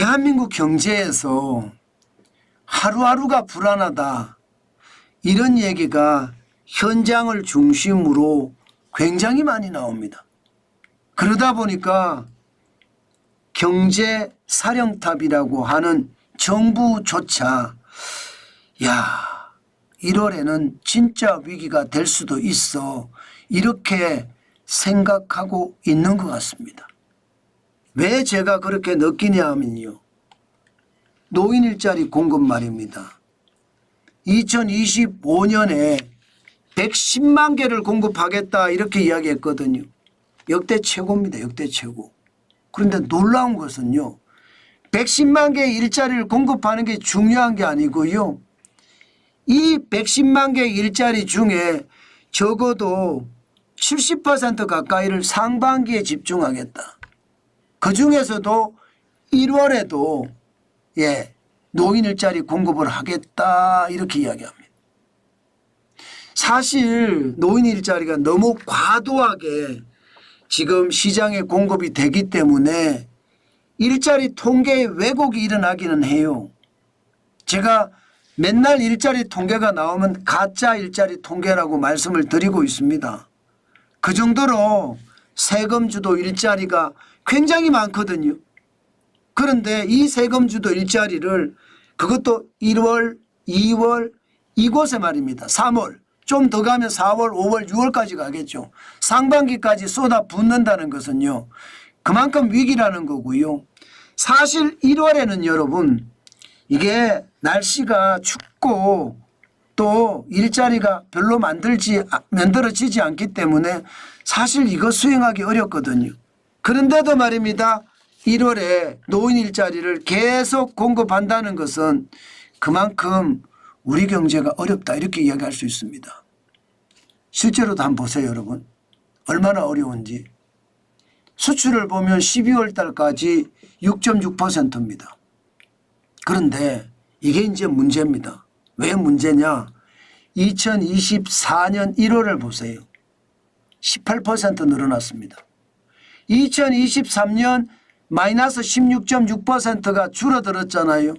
대한민국 경제에서 하루하루가 불안하다. 이런 얘기가 현장을 중심으로 굉장히 많이 나옵니다. 그러다 보니까 경제 사령탑이라고 하는 정부조차 야 1월에는 진짜 위기가 될 수도 있어 이렇게 생각하고 있는 것 같습니다. 왜 제가 그렇게 느끼냐 하면요. 노인 일자리 공급 말입니다. 2025년에 110만 개를 공급하겠다 이렇게 이야기했거든요. 역대 최고입니다. 역대 최고. 그런데 놀라운 것은요. 110만 개의 일자리를 공급하는 게 중요한 게 아니고요. 이 110만 개의 일자리 중에 적어도 70% 가까이를 상반기에 집중하겠다. 그 중에서도 1월에도 예, 노인 일자리 공급을 하겠다 이렇게 이야기합니다. 사실 노인 일자리가 너무 과도하게 지금 시장에 공급이 되기 때문에 일자리 통계에 왜곡이 일어나기는 해요. 제가 맨날 일자리 통계가 나오면 가짜 일자리 통계라고 말씀을 드리고 있습니다. 그 정도로 세금주도 일자리가 굉장히 많거든요. 그런데 이 세금주도 일자리를 그것도 1월, 2월 이곳에 말입니다. 3월 좀 더 가면 4월, 5월, 6월까지 가겠죠. 상반기까지 쏟아 붓는다는 것은요. 그만큼 위기라는 거고요. 사실 1월에는 여러분 이게 날씨가 춥고 또 일자리가 별로 만들지 만들어지지 않기 때문에 사실 이거 수행하기 어렵거든요. 그런데도 말입니다. 1월에 노인 일자리를 계속 공급한다는 것은 그만큼 우리 경제가 어렵다 이렇게 이야기할 수 있습니다. 실제로도 한번 보세요 여러분. 얼마나 어려운지. 수출을 보면 12월 달까지 6.6%입니다. 그런데 이게 이제 문제입니다. 왜 문제냐? 2024년 1월을 보세요. 18% 늘어났습니다. 2023년 마이너스 16.6%가 줄어들었잖아요.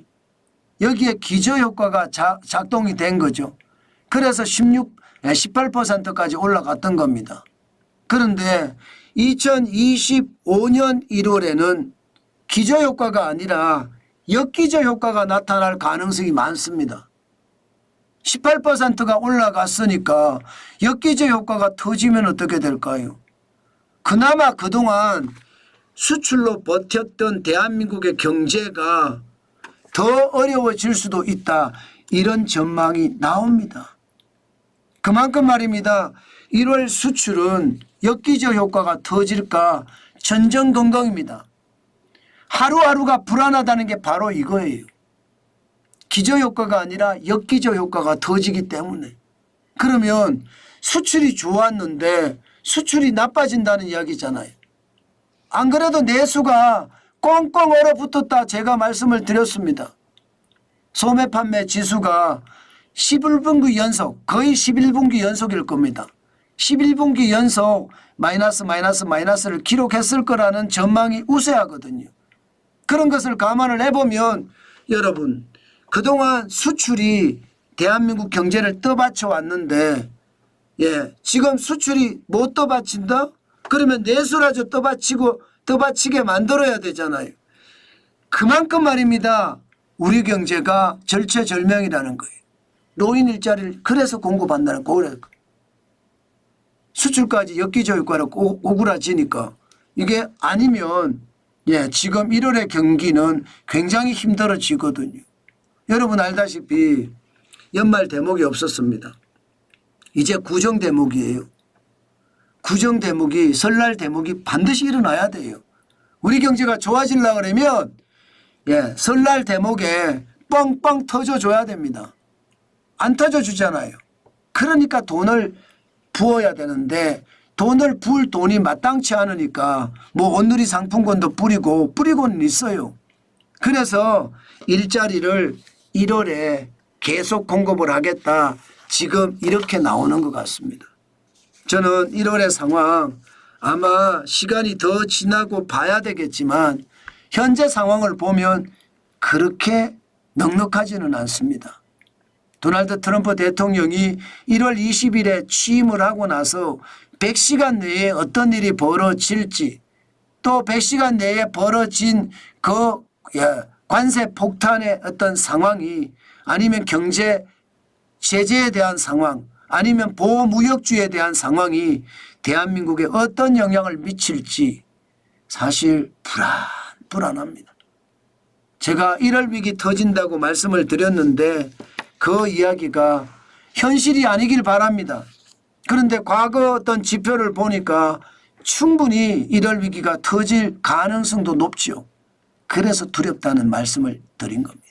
여기에 기저효과가 자- 작동이 된 거죠. 그래서 16, 18%까지 올라갔던 겁니다. 그런데 2025년 1월에는 기저효과가 아니라 역기저효과가 나타날 가능성이 많습니다. 18%가 올라갔으니까 역기저효과가 터지면 어떻게 될까요? 그나마 그동안 수출로 버텼던 대한민국의 경제가 더 어려워질 수도 있다. 이런 전망이 나옵니다. 그만큼 말입니다. 1월 수출은 역기저 효과가 터질까 전전긍긍입니다. 하루하루가 불안하다는 게 바로 이거예요. 기저 효과가 아니라 역기저 효과가 터지기 때문에. 그러면 수출이 좋았는데 수출이 나빠진다는 이야기잖아요. 안 그래도 내수가 꽁꽁 얼어붙었다 제가 말씀을 드렸습니다. 소매 판매 지수가 11분기 연속 거의 11분기 연속일 겁니다. 11분기 연속 마이너스 마이너스 마이너스를 기록했을 거라는 전망이 우세하거든요. 그런 것을 감안을 해보면 여러분 그동안 수출이 대한민국 경제를 떠받쳐 왔는데 예 지금 수출이 못 떠받친다? 그러면 내수라도 떠받치고 떠받치게 만들어야 되잖아요. 그만큼 말입니다. 우리 경제가 절체절명이라는 거예요. 노인 일자리를 그래서 공급한다는 거예요. 수출까지 역기저 효과로 오- 오그라지니까 이게 아니면 예 지금 1월의 경기는 굉장히 힘들어지거든요. 여러분 알다시피 연말 대목이 없었습니다. 이제 구정 대목이에요. 구정 대목이 설날 대목이 반드시 일어나야 돼요. 우리 경제가 좋아지려 그러면 예, 설날 대목에 뻥뻥 터져 줘야 됩니다. 안 터져 주잖아요. 그러니까 돈을 부어야 되는데 돈을 부을 돈이 마땅치 않으니까 뭐 온누리 상품권도 뿌리고 뿌리고는 있어요. 그래서 일자리를 1월에 계속 공급을 하겠다. 지금 이렇게 나오는 것 같습니다. 저는 1월의 상황 아마 시간이 더 지나고 봐야 되겠지만 현재 상황을 보면 그렇게 넉넉하지는 않습니다. 도널드 트럼프 대통령이 1월 20일에 취임을 하고 나서 100시간 내에 어떤 일이 벌어질지 또 100시간 내에 벌어진 그 예, 관세 폭탄의 어떤 상황이 아니면 경제 제재에 대한 상황 아니면 보호무역주의에 대한 상황이 대한민국에 어떤 영향을 미칠지 사실 불안, 불안합니다. 제가 1월 위기 터진다고 말씀을 드렸는데 그 이야기가 현실이 아니길 바랍니다. 그런데 과거 어떤 지표를 보니까 충분히 1월 위기가 터질 가능성도 높지요. 그래서 두렵다는 말씀을 드린 겁니다.